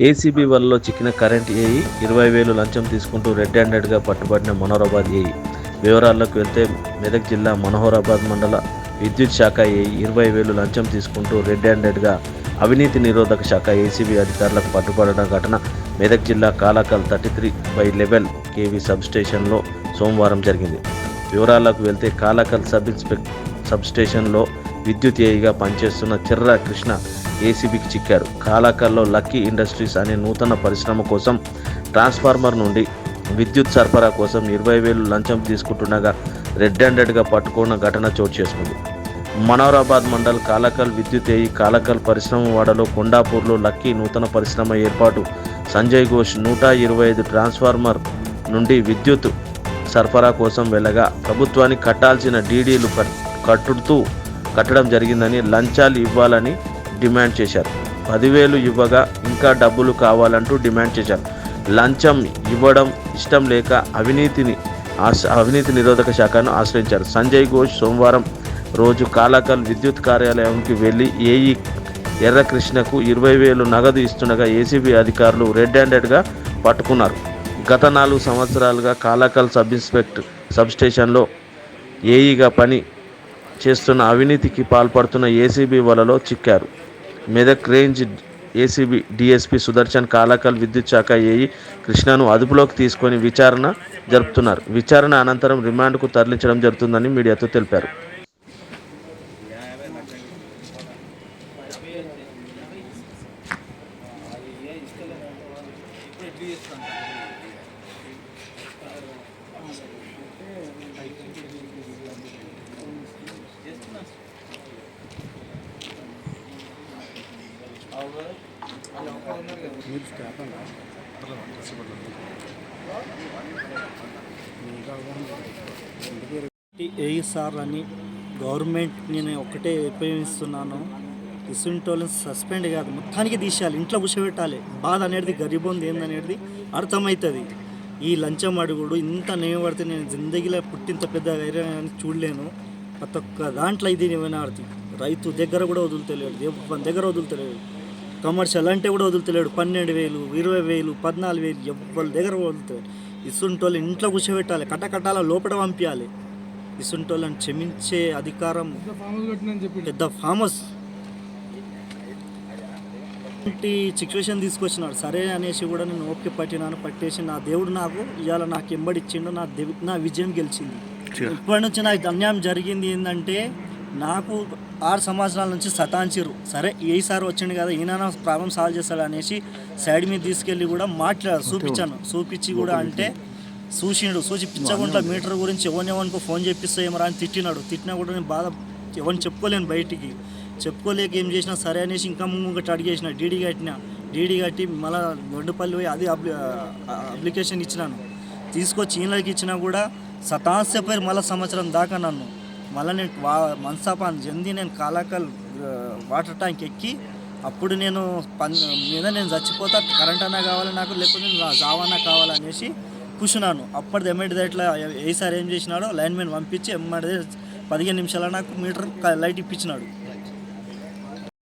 ACB వల్ల చిక్కిన current AE ఇరవై వేలు లంచం తీసుకుంటూ రెడ్ హ్యాండెడ్గా పట్టుబడిన మనోహరాబాద్ ఏఈ. వివరాల్లోకి వెళ్తే మెదక్ జిల్లా మనోహరాబాద్ మండల విద్యుత్ శాఖ ఏఈ ఇరవై వేలు లంచం తీసుకుంటూ రెడ్ హ్యాండెడ్గా అవినీతి నిరోధక శాఖ ఏసీబీ అధికారులకు పట్టుబడిన ఘటన మెదక్ జిల్లా Kalakal thirty three by eleven KV sub స్టేషన్లో సోమవారం జరిగింది. వివరాల్లోకి వెళ్తే కాలాకల్ సబ్ ఇన్స్పెక్ట్ సబ్ స్టేషన్లో విద్యుత్ ఏఈగా పనిచేస్తున్న చిర్రా కృష్ణ ఏసీబీకి చిక్కారు. కాలాకల్లో లక్కీ ఇండస్ట్రీస్ అనే నూతన పరిశ్రమ కోసం ట్రాన్స్ఫార్మర్ నుండి విద్యుత్ సరఫరా కోసం ఇరవై వేలు లంచం తీసుకుంటుండగా రెడ్ హ్యాండెడ్గా పట్టుకున్న ఘటన చోటు చేసుకుంది. మనోరాబాద్ మండల్ కాలకల్ విద్యుత్ ఏఈ కాలకల్ పరిశ్రమ వాడలో కొండాపూర్లో లక్కీ నూతన పరిశ్రమ ఏర్పాటు. సంజయ్ ఘోష్ నూట ఇరవై ఐదు ట్రాన్స్ఫార్మర్ నుండి విద్యుత్ సరఫరా కోసం వెళ్ళగా ప్రభుత్వానికి కట్టాల్సిన డీడీలు కట్- కట్టుతూ కట్టడం జరిగిందని లంచాలు ఇవ్వాలని డిమాండ్ చేశారు. పదివేలు ఇవ్వగా ఇంకా డబ్బులు కావాలంటూ డిమాండ్ చేశారు. లంచం ఇవ్వడం ఇష్టం లేక అవినీతిని ఆశ అవినీతి నిరోధక శాఖను ఆశ్రయించారు. సంజయ్ ఘోష్ సోమవారం రోజు కాలాకల్ విద్యుత్ కార్యాలయానికి వెళ్ళి ఏఈ ఎర్రకృష్ణకు ఇరవై వేలు నగదు ఇస్తుండగా ఏసీబీ అధికారులు రెడ్ హ్యాండెడ్గా పట్టుకున్నారు. గత నాలుగు సంవత్సరాలుగా కాలాకల్ సబ్ ఇన్స్పెక్టర్ సబ్ స్టేషన్లో ఏఈగా పని చేస్తున్న అవినీతికి పాల్పడుతున్న ఏసీబీ వలలో చిక్కారు. Medak range ACB DSP Sudarshan Kalakal విద్యుత్ శాఖ ఏఈ కృష్ణను అదుపులోకి తీసుకొని విచారణ జరుపుతున్నారు. విచారణ అనంతరం రిమాండ్కు తరలించడం జరుగుతుందని మీడియాతో తెలిపారు. ఏఈ సార్ అని గవర్నమెంట్ నేను ఒక్కటే ఉపయోగిస్తున్నాను. ఇసుంటోళ్ళని సస్పెండ్ కాదు మొత్తానికి తీసేయాలి. ఇంట్లో కూర్చోబెట్టాలి. బాధ అనేది గరీబంది ఏందనేది అర్థమవుతుంది. ఈ లంచం అడుగుడు ఇంత నేను పడితే నేను జిందగీలో పుట్టింత పెద్ద అని చూడలేను. ప్రతి ఒక్క దాంట్లో ఇది వినాడుతు రైతు దగ్గర కూడా వదులుతలేడు ఎవరి దగ్గర వదులుతలేడు. కమర్షియల్ అంటే కూడా వదులుతలేడు. పన్నెండు వేలు ఇరవై వేలు పద్నాలుగు వేలు ఎవరి దగ్గర వదులుతాడు ఇసుంటోళ్ళు ఇంట్లో కూర్చోబెట్టాలి కట్టకట్టాల లోపల పంపించాలి. ఇసుంటోళ్ళని క్షమించే అధికారం పెద్ద ఫామస్ ఇలాంటి సిచ్యువేషన్ తీసుకొచ్చినాడు. సరే అనేసి కూడా నేను ఓపిక పట్టినాను పట్టేసి నా దేవుడు నాకు ఇవాళ నాకు ఎంబడిచ్చిండు నా దేవు నా విజయం గెలిచింది. ఇప్పటి నుంచి నాకు అన్యాయం జరిగింది ఏంటంటే నాకు ఆరు సంవత్సరాల నుంచి సతాంచిరు సరే ఈసారి వచ్చిండు కదా ఈయన ప్రాబ్లం సాల్వ్ చేస్తాడు అనేసి సైడ్ మీద తీసుకెళ్ళి కూడా మాట్లా చూపించాను చూపించి కూడా అంటే చూసిండు. చూసి పిచ్చగుంట్ల మీటర్ గురించి ఎవరిని ఎవరికో ఫోన్ చేపిస్తే ఏమరా అని తిట్టినాడు. తిట్టినా కూడా నేను బాధ ఎవరిని చెప్పుకోలేను బయటికి. చెప్పుకోలేక ఏం చేసినా సరే అనేసి ఇంకా ముంగట అడిగేసిన డీడీ కట్టిన. డీడీ కట్టి మళ్ళీ దొడ్డుపల్లి పోయి అది అప్లి అప్లికేషన్ ఇచ్చినాను. తీసుకొచ్చి ఈయనకి ఇచ్చినా కూడా సతాంశ పేరు మళ్ళీ సంవత్సరం దాకా నన్ను మళ్ళీ నేను వా మనసాపాన్ని చెంది నేను కాలాకల్ వాటర్ ట్యాంక్ ఎక్కి అప్పుడు నేను పని మీద నేను చచ్చిపోతా కరెంట్ అన్నా కావాలి నాకు లేకపోతే నేను జావన్నా కావాలనేసి కూర్చున్నాను. అప్పటిది ఎమ్మడిది ఇట్లా ఏసారి ఏం చేసినాడో లైన్ మీద పంపించి ఎమ్మడిది పదిహేను నిమిషాల నాకు మీటర్ లైట్ ఇప్పించినాడు.